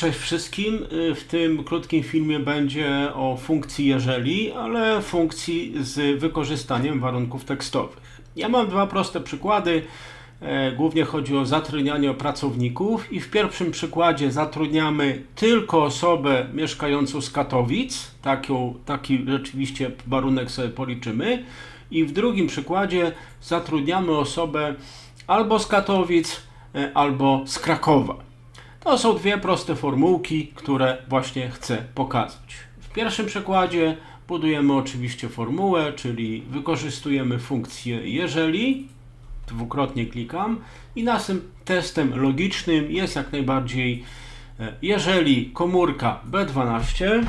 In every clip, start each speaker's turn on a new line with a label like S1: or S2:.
S1: Cześć wszystkim. Y, W tym krótkim filmie będzie o funkcji jeżeli, ale funkcji z wykorzystaniem warunków tekstowych. Ja mam dwa proste przykłady. E, Głównie chodzi o zatrudnianie pracowników i w pierwszym przykładzie zatrudniamy tylko osobę mieszkającą z Katowic. Taki rzeczywiście warunek sobie policzymy. I w drugim przykładzie zatrudniamy osobę albo z Katowic, e, albo z Krakowa. To są dwie proste formułki, które właśnie chcę pokazać. W pierwszym przykładzie budujemy oczywiście formułę, czyli wykorzystujemy funkcję jeżeli, dwukrotnie klikam i naszym testem logicznym jest jak najbardziej e, jeżeli komórka B12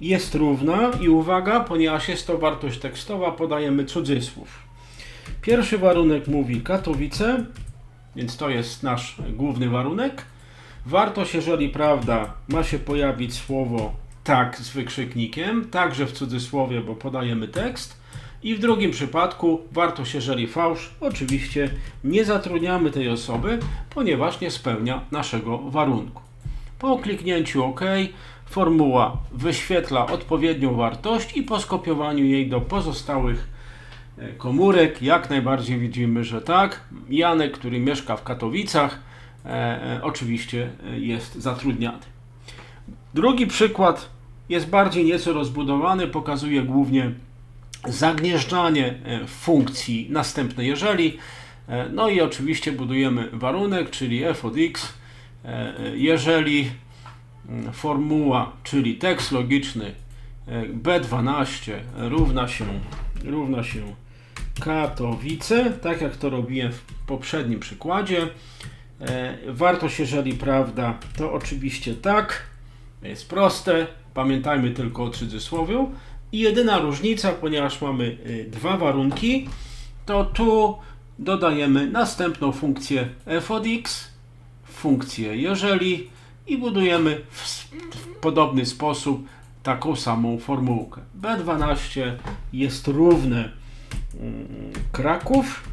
S1: jest równa i uwaga, ponieważ jest to wartość tekstowa, podajemy cudzysłów. Pierwszy warunek mówi Katowice, więc to jest nasz główny warunek. Wartość, jeżeli prawda, ma się pojawić słowo tak z wykrzyknikiem, także w cudzysłowie, bo podajemy tekst. I w drugim przypadku wartość, jeżeli fałsz, oczywiście nie zatrudniamy tej osoby, ponieważ nie spełnia naszego warunku. Po kliknięciu OK formuła wyświetla odpowiednią wartość i po skopiowaniu jej do pozostałych e, komórek jak najbardziej widzimy, że tak. Janek, który mieszka w Katowicach, oczywiście e, jest zatrudniany. Drugi przykład jest bardziej nieco rozbudowany, pokazuje głównie zagnieżdżanie e, funkcji następnej jeżeli. E, No i oczywiście budujemy warunek, czyli f od x, e, jeżeli mm, formuła, czyli tekst logiczny e, B12 równa się, równa się Katowice, tak jak to robiłem w poprzednim przykładzie. E, Wartość, jeżeli prawda, to oczywiście tak. Jest proste. Pamiętajmy tylko o cudzysłowiu. I jedyna różnica, ponieważ mamy y, dwa warunki, to tu dodajemy następną funkcję f od x, funkcję jeżeli i budujemy w podobny sposób taką samą formułkę. B12 jest równe mm, Kraków,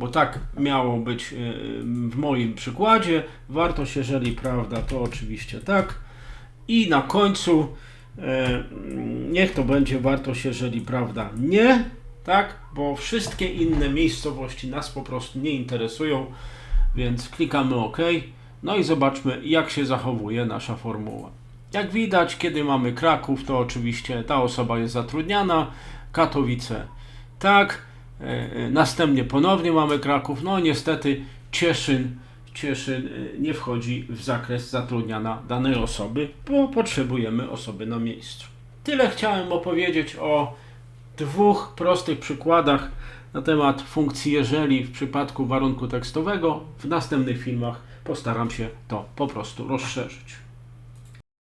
S1: bo tak miało być y, w moim przykładzie. Wartość, jeżeli prawda, to oczywiście tak. I na końcu e, niech to będzie wartość, jeżeli prawda, nie, tak, bo wszystkie inne miejscowości nas po prostu nie interesują, więc klikamy OK. No i zobaczmy, jak się zachowuje nasza formuła. Jak widać, kiedy mamy Kraków, to oczywiście ta osoba jest zatrudniana, Katowice tak, następnie ponownie mamy Kraków, no niestety Cieszyn, Cieszyn e, nie wchodzi w zakres zatrudniania danej osoby, bo potrzebujemy osoby na miejscu. Tyle chciałem opowiedzieć o dwóch prostych przykładach na temat funkcji jeżeli w przypadku warunku tekstowego. W następnych filmach postaram się to po prostu rozszerzyć.